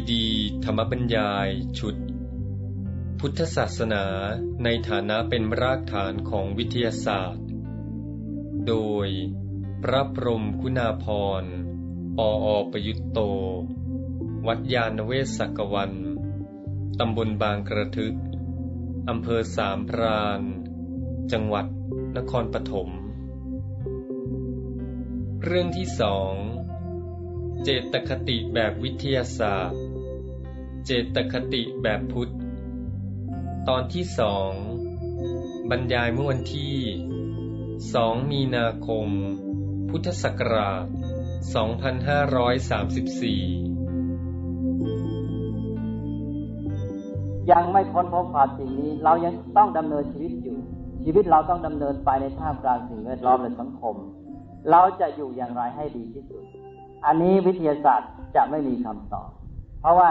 ีดีธรรมบรรยายชุด พุทธศาสนาในฐานะเป็นรากฐานของวิทยาศาสตร์ โดย พระพรมคุณาพรปออประยุตโต วัดยาณเวศกวัน ตำบลบางกระทึก อำเภอสามพราน จังหวัดนครปฐม เรื่องที่สอง เจตคติแบบวิทยาศาสตร์ เจตคติแบบพุทธ ตอนที่สอง บรรยายเมื่อวันที่ 2 มีนาคม พุทธศักราช 2534 ยังไม่พ้นพบความจริงนี้ เรายังต้องดำเนินชีวิตอยู่ ชีวิตเราต้องดำเนินไปในท่ามกลางสิ่งแวดล้อมและสังคม เราจะอยู่อย่างไรให้ดีที่สุด อันนี้วิทยาศาสตร์จะไม่มีคำตอบ เพราะว่า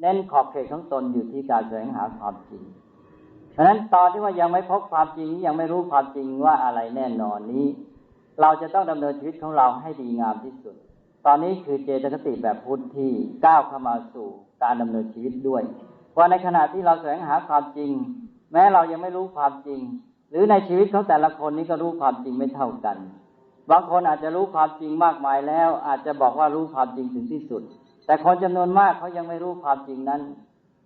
เน้นขอบเขตของตนอยู่ที่การแสวงหาความจริงฉะนั้นตอนที่ว่ายังไม่พบความจริงยังไม่รู้ความจริงว่าอะไรแน่นอนนี้ เราจะต้องดำเนินชีวิตของเราให้ดีงามที่สุด ตอนนี้คือเจตคติแบบพุทธที่ก้าวเข้ามาสู่การดำเนินชีวิตด้วยเพราะในขณะที่เราแสวงหาความจริง แม้เรายังไม่รู้ความจริง หรือในชีวิตของแต่ละคนนี้ก็รู้ความจริงไม่เท่ากัน บางคนอาจจะรู้ความจริงมากมายแล้ว อาจจะบอกว่ารู้ความจริงถึงที่สุด แต่คนจำนวนมากเขายังไม่รู้ความจริงนั้น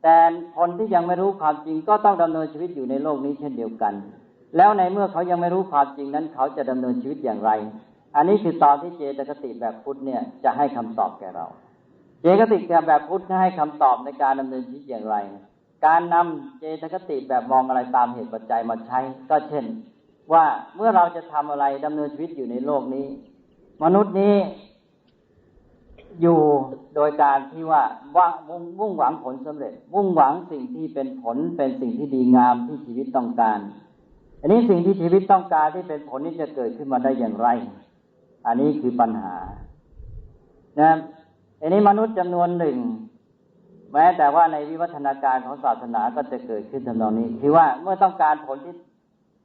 แต่คนที่ยังไม่รู้ความจริงก็ต้องดำเนินชีวิตอยู่ในโลกนี้เช่นเดียวกัน แล้วในเมื่อเขายังไม่รู้ความจริงนั้น เขาจะดำเนินชีวิตอย่างไร อันนี้คือตอนที่เจตคติแบบพุทธเนี่ยจะให้คำตอบแก่เรา เจตคติแบบพุทธให้คำตอบในการดำเนินชีวิตอย่างไร การนำเจตคติแบบมองอะไรตามเหตุปัจจัยมาใช้ ก็เช่น ว่าเมื่อเราจะทำอะไรดำเนินชีวิตอยู่ในโลกนี้ มนุษย์นี้ อยู่โดยการที่ว่าว่ามุ่งมุ่งหวังผลสำเร็จ มุ่งหวังสิ่งที่เป็นผลเป็นสิ่งที่ดีงามที่ชีวิตต้องการ อันนี้สิ่งที่ชีวิตต้องการที่เป็นผลนี้จะเกิดขึ้นมาได้อย่างไร อันนี้คือปัญหานะอันนี้มนุษย์จำนวนหนึ่ง แม้แต่ว่าในวิวัฒนาการของศาสนาก็จะเกิดขึ้นทำนองนี้ คือว่าเมื่อต้องการผลที่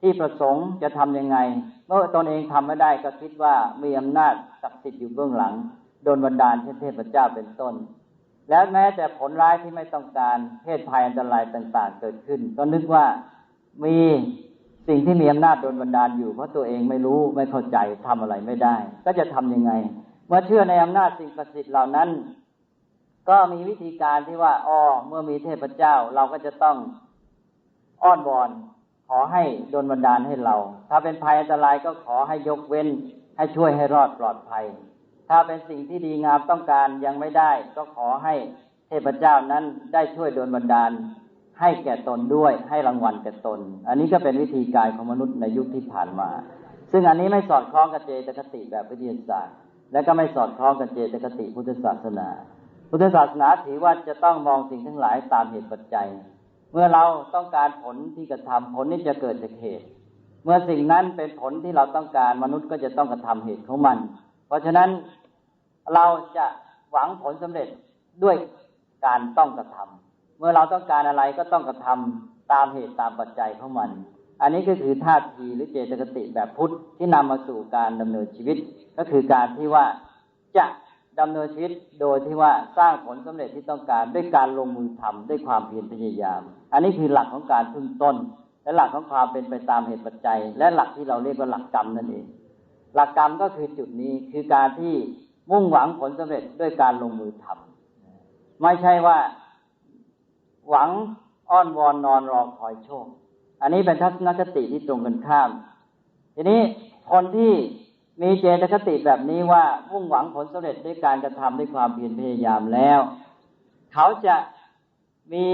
ที่ประสงค์จะทํำยังไง เมื่อตนเองทำไม่ได้ก็คิดว่ามีอำนาจศักดิ์สิทธิ์อยู่เบื้องหลัง โดนบันดาลเช่นเทพเจ้าเป็นต้น แล้วแม้แต่ผลร้ายที่ไม่ต้องการเพศภัยอันตรายต่าง ๆ เกิดขึ้น ก็นึกว่ามีสิ่งที่มีอำนาจโดนบันดาลอยู่เพราะตัวเองไม่รู้ไม่เข้าใจทำอะไรไม่ได้ ก็จะทํำยังไง เมื่อเชื่อในอำนาจสิ่งประสิทธิ์เหล่านั้น ก็มีวิธีการที่ว่าอ๋อเมื่อมีเทพเจ้าเราก็จะต้องอ้อนวอนขอให้โดนบันดาลให้เรา ถ้าเป็นภัยอันตรายก็ขอให้ยกเว้น ให้ช่วยให้รอดปลอดภัย ถ้าเป็นสิ่งที่ดีงามต้องการยังไม่ได้ ก็ขอให้เทพเจ้านั้นได้ช่วยโดนบันดาล ให้แก่ตนด้วย ให้รางวัลแก่ตน อันนี้ก็เป็นวิธีการของมนุษย์ในยุคที่ผ่านมา ซึ่งอันนี้ไม่สอดคล้องกับเจตคติแบบวิทยาศาสตร์ และก็ไม่สอดคล้องกับเจตคติพุทธศาสนา พุทธศาสนาถือว่าจะต้องมองสิ่งทั้งหลายตามเหตุปัจจัย เมื่อเราต้องการผลที่กระทำผลนี้จะเกิดจากเหตุ เมื่อสิ่งนั้นเป็นผลที่เราต้องการมนุษย์ก็จะต้องกระทำเหตุของมัน เพราะฉะนั้นเราจะหวังผลสำเร็จด้วยการต้องกระทำเมื่อเราต้องการอะไรก็ต้องกระทำตามเหตุตามปัจจัยของมัน อันนี้ก็คือท่าทีหรือเจตคติแบบพุทธที่นำมาสู่การดำเนินชีวิต ก็คือการที่ว่าจะดำเนินชีวิตโดยที่ว่าสร้างผลสำเร็จที่ต้องการด้วยการลงมือทำด้วยความเพียรพยายาม อันนี้คือหลักของการพึ่งต้น และหลักของความเป็นไปตามเหตุปัจจัย และหลักที่เราเรียกว่าหลักกรรมนั่นเอง หลักกรรมก็คือจุดนี้คือการที่มุ่งหวังผลสำเร็จด้วยการลงมือทำไม่ใช่ว่าหวังอ้อนวอนนอนรอคอยโชค อันนี้เป็นทัศนคติที่ตรงกันข้าม ทีนี้คนที่มีเจตคติแบบนี้ว่ามุ่งหวังผลสำเร็จด้วยการกระทำด้วยความเพียรพยายามแล้ว เขาจะมี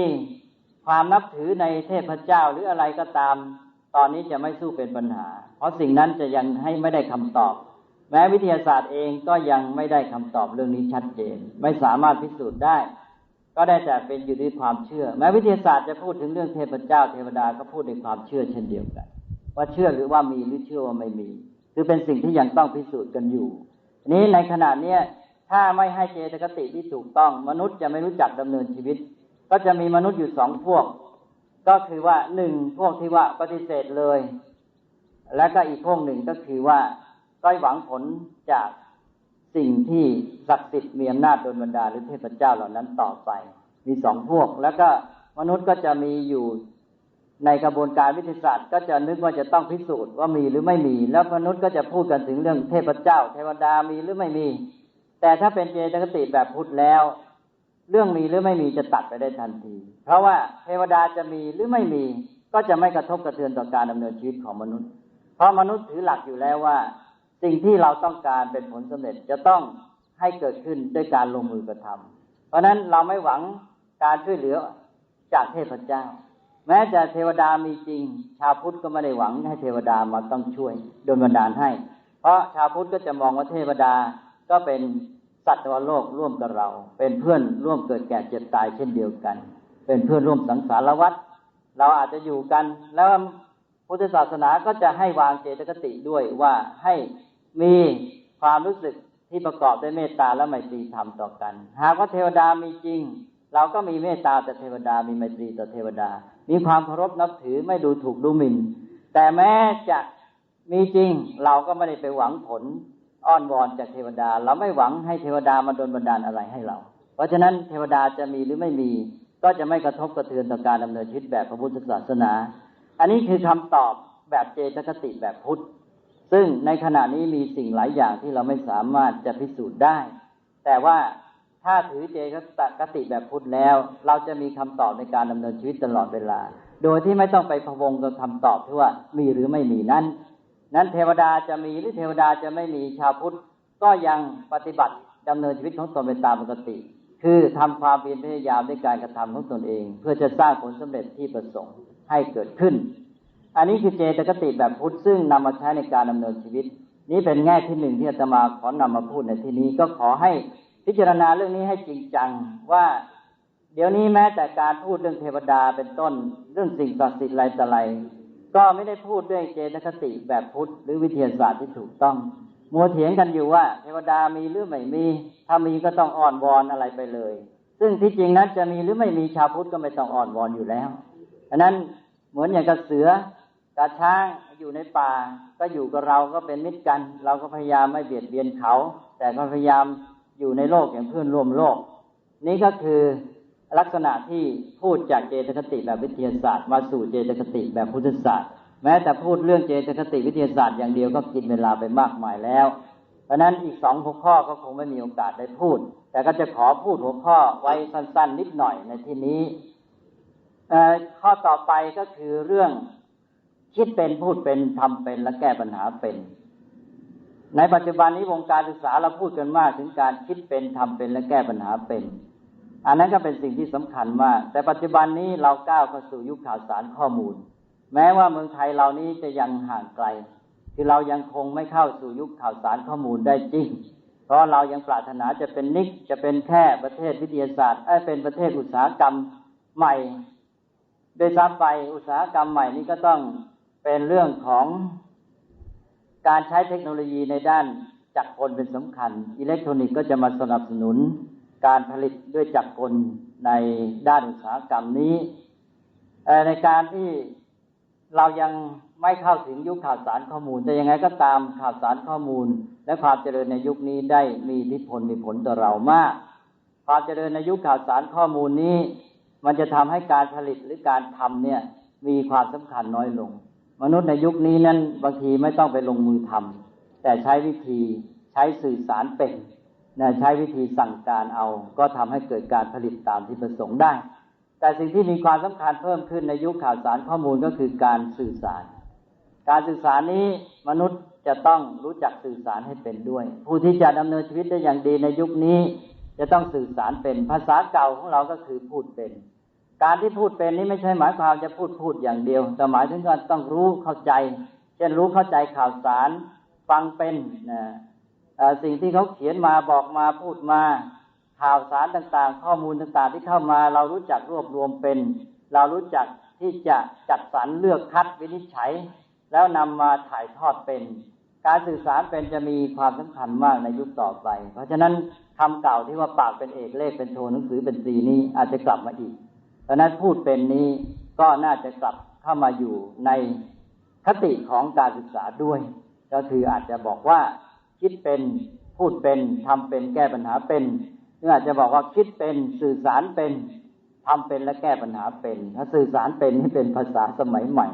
ความนับถือในเทพเจ้าหรืออะไรก็ตาม ตอนนี้จะไม่สู้เป็นปัญหา ราะสิ่งนั้นจะยังให้ไม่ได้คำตอบ แม้วิทยาศาสตร์เองก็ยังไม่ได้คำตอบเรื่องนี้ชัดเจน ไม่สามารถพิสูจน์ได้ ก็ได้แต่เป็นอยู่ด้วยความเชื่อ แม้วิทยาศาสตร์จะพูดถึงเรื่องเทพเจ้าเทวดาก็พูดด้วยความเชื่อเช่นเดียวกัน ว่าเชื่อหรือว่ามีหรือเชื่อว่าไม่มี คือเป็นสิ่งที่ยังต้องพิสูจน์กันอยู่ นี้ในขณะเนี้ยถ้าไม่ให้เจตคติที่ถูกต้อง มนุษย์จะไม่รู้จักดำเนินชีวิต ก็จะมีมนุษย์อยู่สองพวก ก็คือว่าหนึ่งพวกที่ว่าปฏิเสธเลย และก็อีกพวกหนึ่งก็คือว่าก็หวังผลจากสิ่งที่ศักดิ์สิทธิ์มีอำนาจโดนบันดาลหรือเทพเจ้าเหล่านั้นต่อไป มีสองพวก แล้วก็มนุษย์ก็จะมีอยู่ในกระบวนการวิทยาศาสตร์ ก็จะนึกว่าจะต้องพิสูจน์ว่ามีหรือไม่มี แล้วมนุษย์ก็จะพูดกันถึงเรื่องเทพเจ้า เทวดามีหรือไม่มี แต่ถ้าเป็นเจตคติแบบพุทธแล้ว เรื่องมีหรือไม่มีจะตัดไปได้ทันที เพราะว่าเทวดาจะมีหรือไม่มี ก็จะไม่กระทบกระเทือนต่อการดำเนินชีวิตของมนุษย์ เพราะมนุษย์ถือหลักอยู่แล้วว่า สิ่งที่เราต้องการเป็นผลสำเร็จจะต้องให้เกิดขึ้นด้วยการลงมือกระทำเพราะฉะนั้นเราไม่หวังการช่วยเหลือจากเทพเจ้า แม้จะเทวดามีจริง ชาวพุทธก็ไม่ได้หวังให้เทวดามาต้องช่วยโดนบันดาลให้ เพราะชาวพุทธก็จะมองว่าเทวดาก็เป็นสัตว์โลกร่วมกับเรา เป็นเพื่อนร่วมเกิดแก่เจ็บตายเช่นเดียวกัน เป็นเพื่อนร่วมสังสารวัฏเราอาจจะอยู่กัน แล้ว พุทธศาสนาก็จะให้วางเจตคติด้วยว่าให้มีความรู้สึกที่ประกอบด้วยเมตตาและไมตรีธรรมต่อกัน หากว่าเทวดามีจริง เราก็มีเมตตาต่อเทวดา มีไมตรีต่อเทวดา มีความเคารพนับถือไม่ดูถูกดูหมิ่น แต่แม้จะมีจริง เราก็ไม่ได้ไปหวังผลอ้อนวอนจากเทวดา เราไม่หวังให้เทวดามาดลบันดาลอะไรให้เรา เพราะฉะนั้นเทวดาจะมีหรือไม่มี ก็จะไม่กระทบกระเทือนต่อการดำเนินชีวิตแบบพระพุทธศาสนา อันนี้คือคำตอบแบบเจตคติแบบพุทธ ซึ่งในขณะนี้มีสิ่งหลายอย่างที่เราไม่สามารถจะพิสูจน์ได้ แต่ว่าถ้าถือเจตติแบบพุทธแล้ว เราจะมีคำตอบในการดำเนินชีวิตตลอดเวลา โดยที่ไม่ต้องไปพะวงกับคำตอบที่ว่ามีหรือไม่มีนั้น นั้นเทวดาจะมีหรือเทวดาจะไม่มีชาวพุทธ ก็ยังปฏิบัติดำเนินชีวิตของตนไปตามปกติ คือทำความเพียรพยายามในการกระทำของตนเอง เพื่อจะสร้างผลสำเร็จที่ประสงค์ ให้เกิดขึ้น อันนี้คือเจตคติแบบพุทธซึ่งนำมาใช้ในการดำเนินชีวิต นี้เป็นแง่ที่หนึ่งที่อาตมาขอนำมาพูดในที่นี้ก็ขอให้พิจารณาเรื่องนี้ให้จริงจังว่าเดี๋ยวนี้แม้แต่การพูดเรื่องเทวดาเป็นต้นเรื่องสิ่งศักดิ์สิทธิ์อะไรต่ออะไรก็ไม่ได้พูดด้วยเจตคติแบบพุทธหรือวิทยาศาสตร์ที่ถูกต้อง มัวเถียงกันอยู่ว่าเทวดามีหรือไม่มี ถ้ามีก็ต้องอ่อนวอนอะไรไปเลย ซึ่งที่จริงนั้นจะมีหรือไม่มีชาวพุทธก็ไม่ต้องอ่อนวอนอยู่แล้วอันนั้น เหมือนอย่างกับเสือกระช้างอยู่ในป่า ก็อยู่กับเราก็เป็นมิตรกัน เราก็พยายามไม่เบียดเบียนเขา แต่ก็พยายามอยู่ในโลกอย่างเพื่อนร่วมโลก นี่ก็คือลักษณะที่พูดจากเจตคติแบบวิทยาศาสตร์ มาสู่เจตคติแบบพุทธศาสตร์ แม้แต่พูดเรื่องเจตคติวิทยาศาสตร์อย่างเดียวก็กินเวลาไปมากมายแล้ว เพราะนั้นอีกสองหัวข้อก็คงไม่มีโอกาสได้พูด แต่ก็จะขอพูดหัวข้อไว้สั้นๆ นิดหน่อยในที่นี้ ข้อต่อไปก็คือเรื่องคิดเป็นพูดเป็นทำเป็นและแก้ปัญหาเป็น ในปัจจุบันนี้วงการศึกษาเราพูดกันมากถึงการคิดเป็นทำเป็นและแก้ปัญหาเป็น อันนั้นก็เป็นสิ่งที่สำคัญมาก แต่ปัจจุบันนี้เราก้าวเข้าสู่ยุคข่าวสารข้อมูล แม้ว่าเมืองไทยเรานี้จะยังห่างไกล คือเรายังคงไม่เข้าสู่ยุคข่าวสารข้อมูลได้จริงเพราะเรายังปรารถนาจะเป็นนิกจะเป็นแค่ประเทศวิทยาศาสตร์เป็นประเทศอุตสาหกรรมใหม่ โดยซ้ำไปอุตสาหกรรมใหม่นี้ก็ต้องเป็นเรื่องของการใช้เทคโนโลยีในด้านจักรกลเป็นสำคัญ อิเล็กทรอนิกส์ก็จะมาสนับสนุนการผลิตด้วยจักรกลในด้านอุตสาหกรรมนี้ ในการที่เรายังไม่เข้าถึงยุคข่าวสารข้อมูล แต่ยังไงก็ตามข่าวสารข้อมูล และความเจริญในยุคนี้ได้มีอิทธิพลมีผลต่อเรามาก ความเจริญในยุคข่าวสารข้อมูลนี้ มันจะทำให้การผลิตหรือการทำเนี่ย มีความสำคัญน้อยลง มนุษย์ในยุคนี้นั้นบางทีไม่ต้องไปลงมือทำแต่ใช้วิธีใช้สื่อสารเป็นนะใช้วิธีสั่งการเอา ก็ทำให้เกิดการผลิตตามที่ประสงค์ได้ แต่สิ่งที่มีความสำคัญเพิ่มขึ้นในยุคข่าวสารข้อมูลก็คือการสื่อสาร การสื่อสารนี้มนุษย์จะต้องรู้จักสื่อสารให้เป็นด้วย ผู้ที่จะดำเนินชีวิตได้อย่างดีในยุคนี้ จะต้องสื่อสารเป็นภาษาเก่าของเราก็คือพูดเป็น การที่พูดเป็นนี้ไม่ใช่หมายความจะพูดพูดอย่างเดียว แต่หมายถึงการต้องรู้เข้าใจ เช่นรู้เข้าใจข่าวสาร ฟังเป็นนะสิ่งที่เขาเขียนมาบอกมาพูดมา ข่าวสารต่างๆ ข้อมูลต่างๆ ที่เข้ามา เรารู้จักรวบรวมเป็น เรารู้จักที่จะจัดสรรเลือกคัดวินิจฉัย แล้วนำมาถ่ายทอดเป็น การสื่อสารเป็นจะมีความสำคัญมากในยุคต่อไป เพราะฉะนั้น คำเก่าที่ว่าปากเป็นเอกเลขเป็นโทหนังสือเป็นสีนี้อาจจะกลับมาอีกเพราะนั้นพูดเป็นนี้ก็น่าจะกลับเข้ามาอยู่ในคติของการศึกษาด้วย ก็คืออาจจะบอกว่า คิดเป็นพูดเป็นทำเป็นแก้ปัญหาเป็นหรืออาจจะบอกว่าคิดเป็นสื่อสารเป็นทำเป็นและแก้ปัญหาเป็น ถ้าสื่อสารเป็นนี่เป็นภาษาสมัยใหม่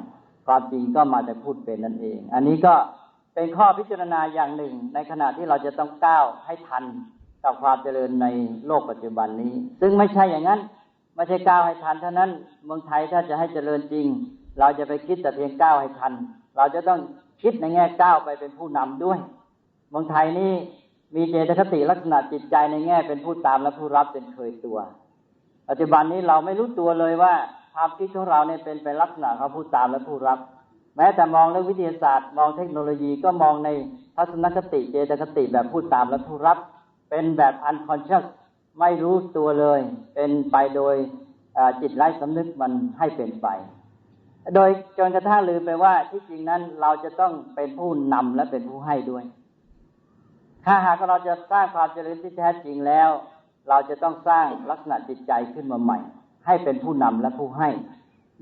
ความจริงก็มาแต่พูดเป็นนั่นเอง อันนี้ก็เป็นข้อพิจารณาอย่างหนึ่ง ในขณะที่เราจะต้องก้าวให้ทัน กับความเจริญในโลกปัจจุบันนี้ ซึ่งไม่ใช่อย่างนั้นไม่ใช่ก้าวให้ทันเท่านั้นเมืองไทยถ้าจะให้เจริญจริง เราจะไปคิดแต่เพียงก้าวให้ทัน เราจะต้องคิดในแง่ก้าวไปเป็นผู้นำด้วยเมืองไทยนี่มีเจตคติลักษณะจิตใจในแง่เป็นผู้ตามและผู้รับเป็นเคยตัว ปัจจุบันนี้เราไม่รู้ตัวเลยว่าความคิดของเราเนี่ยเป็นไปลักษณะเขาผู้ตามและผู้รับ แม้แต่มองเรื่องวิทยาศาสตร์ มองเทคโนโลยีก็มองในทัศนคติเจตคติแบบผู้ตามและผู้รับ เป็นแบบ unconscious ไม่รู้ตัวเลย เป็นไปโดยจิตไร้สำนึกมันให้เป็นไป โดยจนกระทั่งลืมไปว่าที่จริงนั้นเราจะต้องเป็นผู้นำและเป็นผู้ให้ด้วย ถ้าหากเราจะสร้างความเจริญที่แท้จริงแล้ว เราจะต้องสร้างลักษณะจิตใจขึ้นมาใหม่ ให้เป็นผู้นำและผู้ให้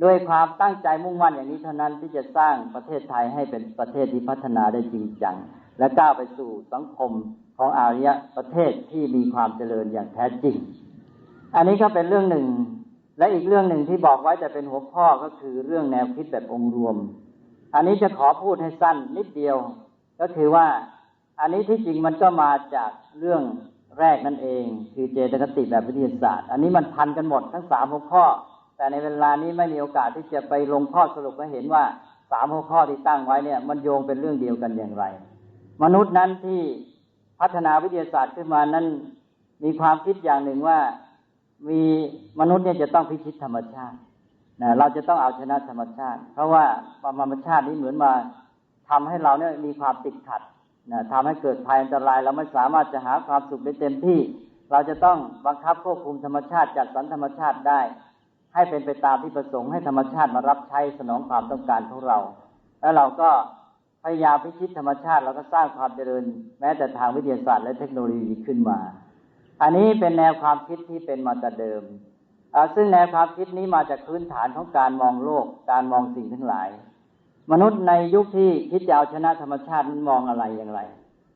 ด้วยความตั้งใจมุ่งมั่นอย่างนี้เท่านั้นที่จะสร้างประเทศไทยให้เป็นประเทศที่พัฒนาได้จริงจัง และก้าวไปสู่สังคมของอารยประเทศที่มีความเจริญอย่างแท้จริง อันนี้ก็เป็นเรื่องหนึ่ง และอีกเรื่องหนึ่งที่บอกไว้แต่เป็นหัวข้อก็คือเรื่องแนวคิดแบบองค์รวม อันนี้จะขอพูดให้สั้นนิดเดียว ก็คือว่าอันนี้ที่จริงมันก็มาจากเรื่องแรกนั่นเอง คือเจตคติแบบวิทยาศาสตร์ อันนี้มันพันกันหมดทั้งสามหัวข้อ แต่ในเวลานี้ไม่มีโอกาสที่จะไปลงข้อสรุปให้เห็นว่าสามหัวข้อที่ตั้งไว้เนี่ย มันโยงเป็นเรื่องเดียวกันอย่างไร มนุษย์นั้นที่พัฒนาวิทยาศาสตร์ขึ้นมานั้นมีความคิดอย่างหนึ่งว่ามีมนุษย์เนี่ยจะต้องพิชิตธรรมชาตินะเราจะต้องเอาชนะธรรมชาติ เพราะว่าธรรมชาตินี้เหมือนมาทำให้เราเนี่ยมีความติดขัดนะทำให้เกิดภัยอันตราย เราไม่สามารถจะหาความสุขได้เต็มที่ เราจะต้องบังคับควบคุมธรรมชาติจัดสรรธรรมชาติได้ ให้เป็นไปตามที่ประสงค์ให้ธรรมชาติมารับใช้สนองความต้องการของเรา แล้วเราก็ พยายามพิชิตธรรมชาติเราก็สร้างความเจริญ แม้แต่ทางวิทยาศาสตร์และเทคโนโลยีขึ้นมา อันนี้เป็นแนวความคิดที่เป็นมาแต่เดิม ซึ่งแนวความคิดนี้มาจากพื้นฐานของการมองโลก การมองสิ่งทั้งหลาย มนุษย์ในยุคที่คิดจะเอาชนะธรรมชาติมันมองอะไรอย่างไร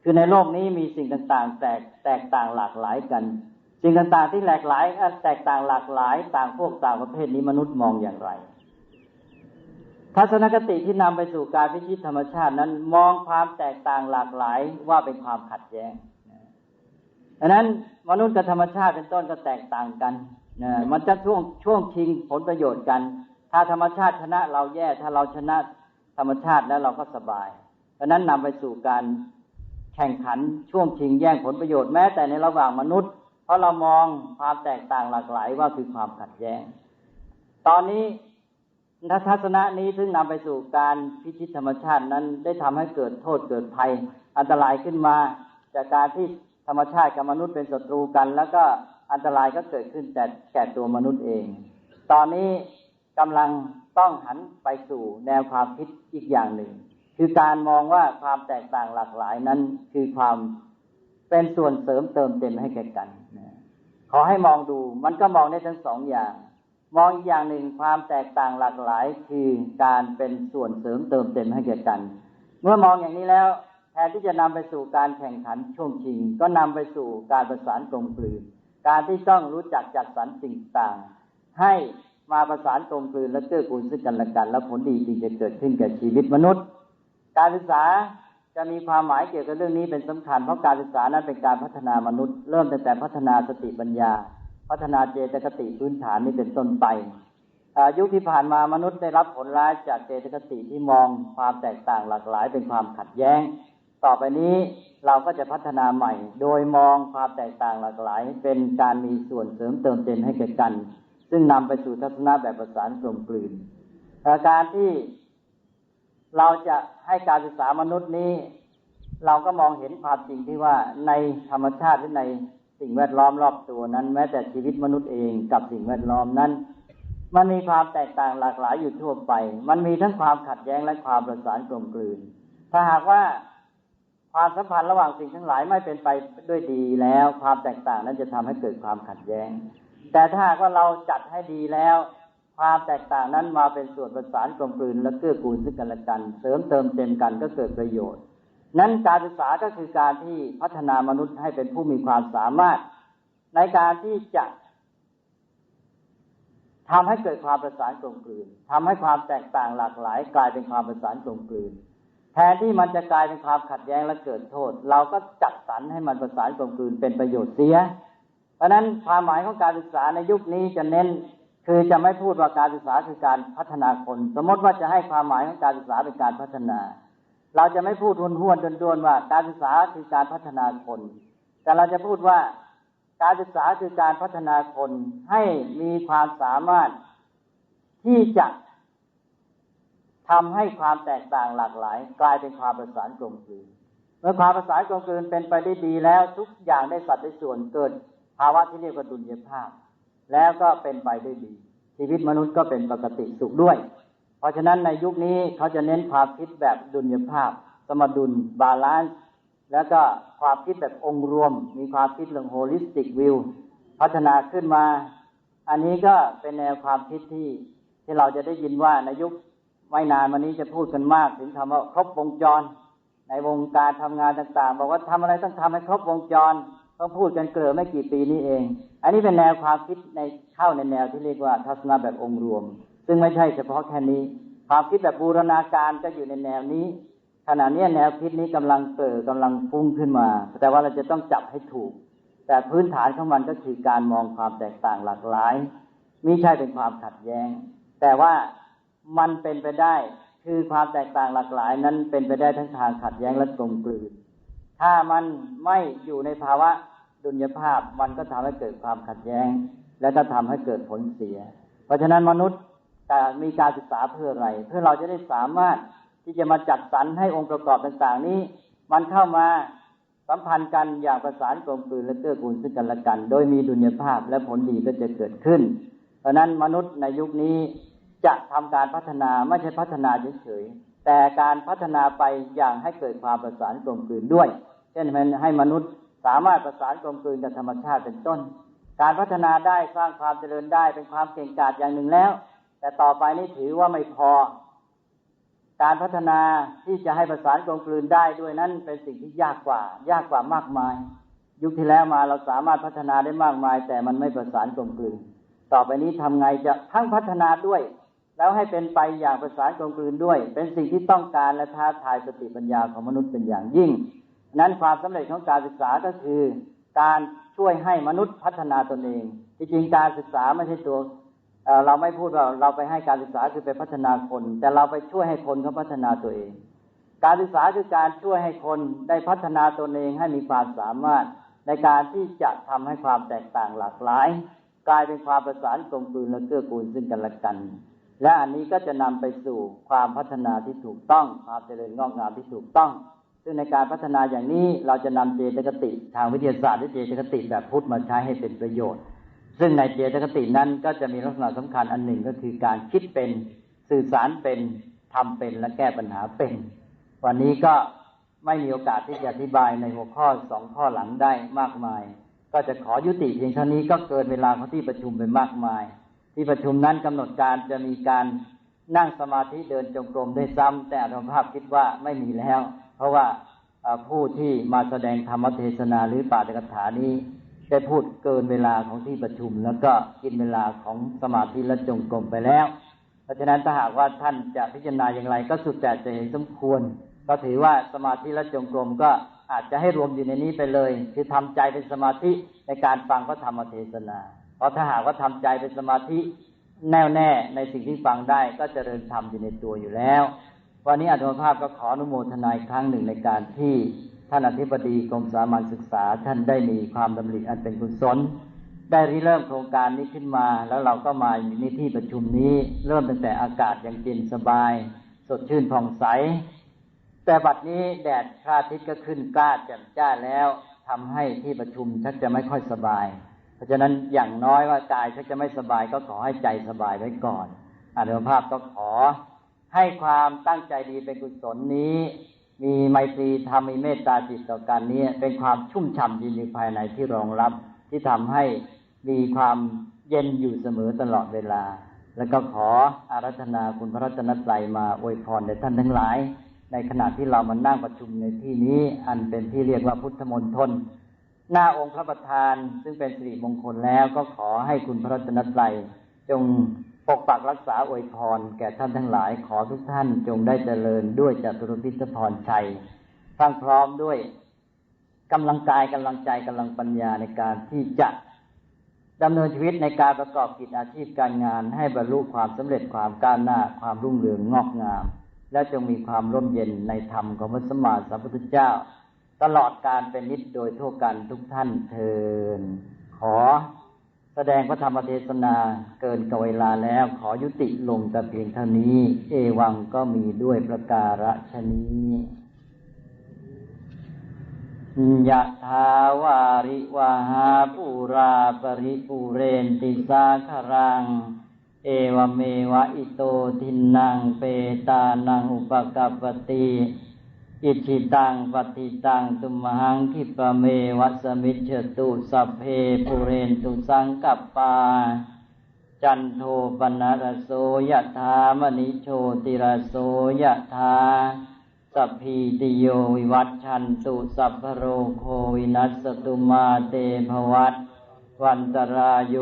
คือในโลกนี้มีสิ่งต่างๆ แตกแตกต่างหลากหลายกันสิ่งต่างๆที่หลากหลายแตกต่างหลากหลาย ต่างพวกต่างประเภทนี้มนุษย์มองอย่างไร ทัศนคติที่นำไปสู่การพิชิตธรรมชาตินั้น มองความแตกต่างหลากหลายว่าเป็นความขัดแย้งดังนั้นมนุษย์กับธรรมชาติเป็นต้นก็แตกต่างกันนะมันจะช่วงช่วงชิงผลประโยชน์กัน ถ้าธรรมชาติชนะเราแย่ ถ้าเราชนะธรรมชาติแล้วเราก็สบายดังนั้นนำไปสู่การแข่งขันช่วงชิงแย่งผลประโยชน์แม้แต่ในระหว่างมนุษย์ เพราะเรามองความแตกต่างหลากหลายว่าคือความขัดแย้ง ตอนนี้ นทัศนะนี้ซึ่งนำไปสู่การพิชิตธรรมชาตินั้นได้ทำให้เกิดโทษเกิดภัย อันตรายขึ้นมา จากการที่ธรรมชาติกับมนุษย์เป็นศัตรูกัน แล้วก็อันตรายก็เกิดขึ้นแต่แก่ตัวมนุษย์เอง ตอนนี้กำลังต้องหันไปสู่แนวความคิดอีกอย่างหนึ่ง คือการมองว่าความแตกต่างหลากหลายนั้น คือความเป็นส่วนเสริมเติมเต็มให้แก่กันขอให้มองดูมันก็มองได้ทั้งสองอย่าง มองอีกอย่างหนึ่งความแตกต่างหลากหลายคือการเป็นส่วนเสริมเติมเต็มให้แก่กัน เมื่อมองอย่างนี้แล้วแทนที่จะนำไปสู่การแข่งขันช่วงชิง ก็นำไปสู่การประสานกลมกลืน การที่ต้องรู้จักจัดสรรสิ่งต่าง ให้มาประสานกลมกลืนและเกื้อกูลซึ่งกันและกัน และผลดีจึงจะเกิดขึ้นแก่ชีวิตมนุษย์ การศึกษาจะมีความหมายเกี่ยวกับเรื่องนี้เป็นสำคัญเพราะการศึกษานั้นเป็นการพัฒนามนุษย์ เริ่มตั้งแต่พัฒนาสติปัญญา พัฒนาเจตคติพื้นฐานนี้เป็นต้นไปยุคที่ผ่านมามนุษย์ได้รับผลร้ายจากเจตคติที่มองความแตกต่างหลากหลายเป็นความขัดแย้ง ต่อไปนี้เราก็จะพัฒนาใหม่ โดยมองความแตกต่างหลากหลาย เป็นการมีส่วนเสริมเติมเต็มให้แก่กัน ซึ่งนำไปสู่ทัศนะแบบประสานกลมกลืนการที่เราจะให้การศึกษามนุษย์นี้ เราก็มองเห็นความจริงที่ว่าในธรรมชาติหรือใน สิ่งแวดล้อมรอบตัวนั้น แม้แต่ชีวิตมนุษย์เองกับสิ่งแวดล้อมนั้น มันมีความแตกต่างหลากหลายอยู่ทั่วไป มันมีทั้งความขัดแย้งและความประสานกลมกลืน ถ้าหากว่าความสัมพันธ์ระหว่างสิ่งทั้งหลายไม่เป็นไปด้วยดีแล้ว ความแตกต่างนั้นจะทำให้เกิดความขัดแย้ง แต่ถ้าหากว่าเราจัดให้ดีแล้ว ความแตกต่างนั้นมาเป็นส่วนประสานกลมกลืนและเกื้อกูลซึ่งกันและกัน เสริมเติมเต็มกันก็เกิดประโยชน์ นั้นการศึกษาก็คือการที่พัฒนามนุษย์ให้เป็นผู้มีความสามารถ ในการที่จะทำให้เกิดความประสานกลมกลืนทำให้ความแตกต่างหลากหลาย กลายเป็นความประสานกลมกลืน แทนที่มันจะกลายเป็นความขัดแย้งและเกิดโทษ เราก็จัดสรรให้มันประสานกลมกลืนเป็นประโยชน์เสีย เพราะนั้นความหมายของการศึกษาในยุคนี้จะเน้นคือจะไม่พูดว่าการศึกษาคือการพัฒนาคน สมมติว่าจะให้ความหมายของการศึกษาเป็นการพัฒนา เราจะไม่พูดหุนห้วนดวนๆว่า การศึกษาคือการพัฒนาคน แต่เราจะพูดว่าการศึกษาคือการพัฒนาคนให้มีความสามารถที่จะทำให้ความแตกต่างหลากหลาย กลายเป็นความประสานกลมกลืนเมื่อความประสานกลมกลืนเป็นไปได้ดีแล้วทุกอย่างได้สัดได้ส่วนเกิด ภาวะที่เรียกว่าดุลยภาพ แล้วก็เป็นไปได้ดี ชีวิตมนุษย์ก็เป็นปกติสุขด้วย เพราะฉะนั้นในยุคนี้เขาจะเน้นความคิดแบบดุลยภาพ สมดุลบาลานซ์แล้วก็ความคิดแบบองค์รวม มีความคิดเรื่องโฮลิสติกวิวพัฒนาขึ้นมา อันนี้ก็เป็นแนวความคิดที่ที่เราจะได้ยินว่าในยุคไม่นานวันนี้จะพูดกันมากถึงคำว่าครบวงจร ในวงการทำงานต่างๆ บอกว่าทำอะไรต้องทำให้ครบวงจรต้องพูดกันเกลือไม่กี่ปีนี้เอง อันนี้เป็นแนวความคิดในเข้าในแนวที่เรียกว่าทัศนะแบบองค์รวม ซึ่งไม่ใช่เฉพาะแค่นี้ ความคิดแบบบูรณาการก็อยู่ในแนวนี้ ขณะนี้แนวคิดนี้กำลังเกิดกำลังฟุ้งขึ้นมา แต่ว่าเราจะต้องจับให้ถูก แต่พื้นฐานของมันก็คือการมองความแตกต่างหลากหลายมิใช่เป็นความขัดแย้ง แต่ว่ามันเป็นไปได้คือความแตกต่างหลากหลายนั้นเป็นไปได้ทั้งทางขัดแย้งและกลมกลืน ถ้ามันไม่อยู่ในภาวะดุลยภาพมันก็ทำให้เกิดความขัดแย้ง และก็ทำให้เกิดผลเสีย เพราะฉะนั้นมนุษย์ มีการศึกษาเพื่ออะไร เพื่อเราจะได้สามารถที่จะมาจัดสรรให้องค์ประกอบต่าง ๆ นี้ มันเข้ามาสัมพันธ์กันอย่างประสานกลมกลืนและเกื้อกูลซึ่งกันและกัน โดยมีดุลยภาพและผลดีก็จะเกิดขึ้น เพราะนั้นมนุษย์ในยุคนี้จะทำการพัฒนาไม่ใช่พัฒนาเฉยๆแต่การพัฒนาไปอย่างให้เกิดความประสานกลมกลืนด้วย เช่นให้มนุษย์สามารถประสานกลมกลืนกับธรรมชาติเป็นต้น การพัฒนาได้สร้างความเจริญได้เป็นความเก่งกาจอย่างหนึ่งแล้ว แต่ต่อไปนี้ถือว่าไม่พอ การพัฒนาที่จะให้ประสานกลมกลืนได้ด้วยนั้นเป็นสิ่งที่ยากกว่า ยากกว่ามากมาย ยุคที่แล้วมาเราสามารถพัฒนาได้มากมาย แต่มันไม่ประสานกลมกลืน ต่อไปนี้ทำไงจะทั้งพัฒนาด้วย แล้วให้เป็นไปอย่างประสานกลมกลืนด้วย เป็นสิ่งที่ต้องการและท้าทายสติปัญญาของมนุษย์เป็นอย่างยิ่ง นั้นความสำเร็จของการศึกษาก็คือ การช่วยให้มนุษย์พัฒนาตนเองที่จริงการศึกษาไม่ใช่ตัว เราไม่พูดว่าเราไปให้การศึกษาคือไปพัฒนาคน แต่เราไปช่วยให้คนเขาพัฒนาตัวเอง การศึกษาคือการช่วยให้คนได้พัฒนาตนเองให้มีความสามารถในการที่จะทำให้ความแตกต่างหลากหลาย กลายเป็นความประสานกลมกลืนและเกื้อกูลซึ่งกันและกัน และอันนี้ก็จะนำไปสู่ความพัฒนาที่ถูกต้องความเจริญงอกงามที่ถูกต้อง ซึ่งในการพัฒนาอย่างนี้เราจะนำเจตคติทางวิทยาศาสตร์หรือเจตคติแบบพุทธมาใช้ให้เป็นประโยชน์ ซึ่งในเจตคตินั้นก็จะมีลักษณะสำคัญอันหนึ่งก็คือการคิดเป็นสื่อสารเป็นทำเป็นและแก้ปัญหาเป็น วันนี้ก็ไม่มีโอกาสที่จะอธิบายในหัวข้อสองข้อหลังได้มากมาย ก็จะขอยุติเพียงเท่านี้ก็เกินเวลาของที่ประชุมไปมากมาย ที่ประชุมนั้นกำหนดการจะมีการนั่งสมาธิเดินจงกรมได้ซ้ำแต่อนุภาพคิดว่าไม่มีแล้ว เพราะว่าผู้ที่มาแสดงธรรมเทศนาหรือปาฐกถานี้ ได้พูดเกินเวลาของที่ประชุม แล้วก็กินเวลาของสมาธิและจงกรมไปแล้ว เพราะฉะนั้นถ้าหากว่าท่านจะพิจารณาอย่างไร ก็สุดแต่จะเห็นสมควร ก็ถือว่าสมาธิและจงกรมก็อาจจะให้รวมอยู่ในนี้ไปเลย คือทำใจเป็นสมาธิในการฟังพระธรรมเทศนา เพราะถ้าหากว่าทำใจเป็นสมาธิแน่วแน่ในสิ่งที่ฟังได้ก็จเจริญธรรมอยู่ในตัวอยู่แล้ว วันนี้อาตมาภาพก็ขออนุโมทนาอีกครั้งหนึ่งในการที่ ท่านอธิบดีกรมสามัญศึกษา ท่านได้มีความดำริอันเป็นกุศลได้ริเริ่มโครงการนี้ขึ้นมา แล้วเราก็มาอยู่ในที่ประชุมนี้ เริ่มตั้งแต่อากาศยังเย็นสบาย สดชื่นผ่องใส แต่บัดนี้แดดพระอาทิตย์ก็ขึ้นกล้าแจ่มจ้าแล้วทำให้ที่ประชุมชักจะไม่ค่อยสบาย เพราะฉะนั้นอย่างน้อยว่ากายถ้าจะไม่สบายก็ขอให้ใจสบายไว้ก่อนอานุภาพก็ขอ ให้ความตั้งใจดีเป็นกุศลนี้ มีไมตรีธรรมมีเมตตาจิตต่อกันนี้เป็นความชุ่มฉ่ำยินดีภายในที่รองรับที่ทำให้มีความเย็นอยู่เสมอตลอดเวลา แล้วก็ขออารัธนาคุณพระรัตนตรัยมาอวยพรแด่ท่านทั้งหลาย ในขณะที่เรามานั่งประชุมในที่นี้อันเป็นที่เรียกว่าพุทธมณฑลหน้าองค์พระประธานซึ่งเป็นสิริมงคลแล้วก็ขอให้คุณพระรัตนตรัยจง ปกปักรักษาอวยพร แก่ท่านทั้งหลายขอทุกท่านจงได้เจริญด้วยจตุรพิทพรชัยฟังพร้อมด้วยกำลังกายกำลังใจกำลังปัญญาในการที่จะดำเนินชีวิตในการประกอบกิจอาชีพการงาน ให้บรรลุความสำเร็จความก้าวหน้าความรุ่งเรืองงอกงาม และจงมีความร่มเย็นในธรรมของพระสมมาสัมพุทธเจ้า ตลอดการเป็นนิจโดยทั่วกันทุกท่านเทินขอ แสดงพระธรรมเทศนาเกินกเวลาแล้วขอยุติลงแต่เพียงเท่านี้ เอวังก็มีด้วยประการฉนี้ยะทาวาริวาหาปูราปริปูเรนติสาคารัง เอวเมวะอิโตทินังเปตานังอุปกัปติ อิชิตังปฏิตังตุมหังคิปะเมวัสมิจตุสัพเพปุเรนตุสังกัปปา จันโทปนรโสยะธามณิโชติรโสยะธาสัพพีติโยวิวัตชันตุสัพพโรโควินัสตุมาเตภวัตวันตรายโย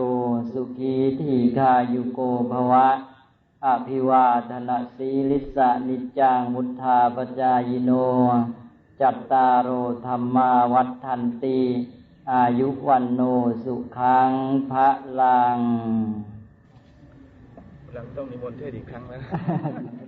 สุขีทีคายุโกภวะ อภิวาทนาสีลิสะนิจังมุทธาปจายโน จัตตารโอธรรมาวัฏทันตี อายุวันโนสุขังพระลังหลังต้องนิมนต์เทศอีกครั้งแล้ว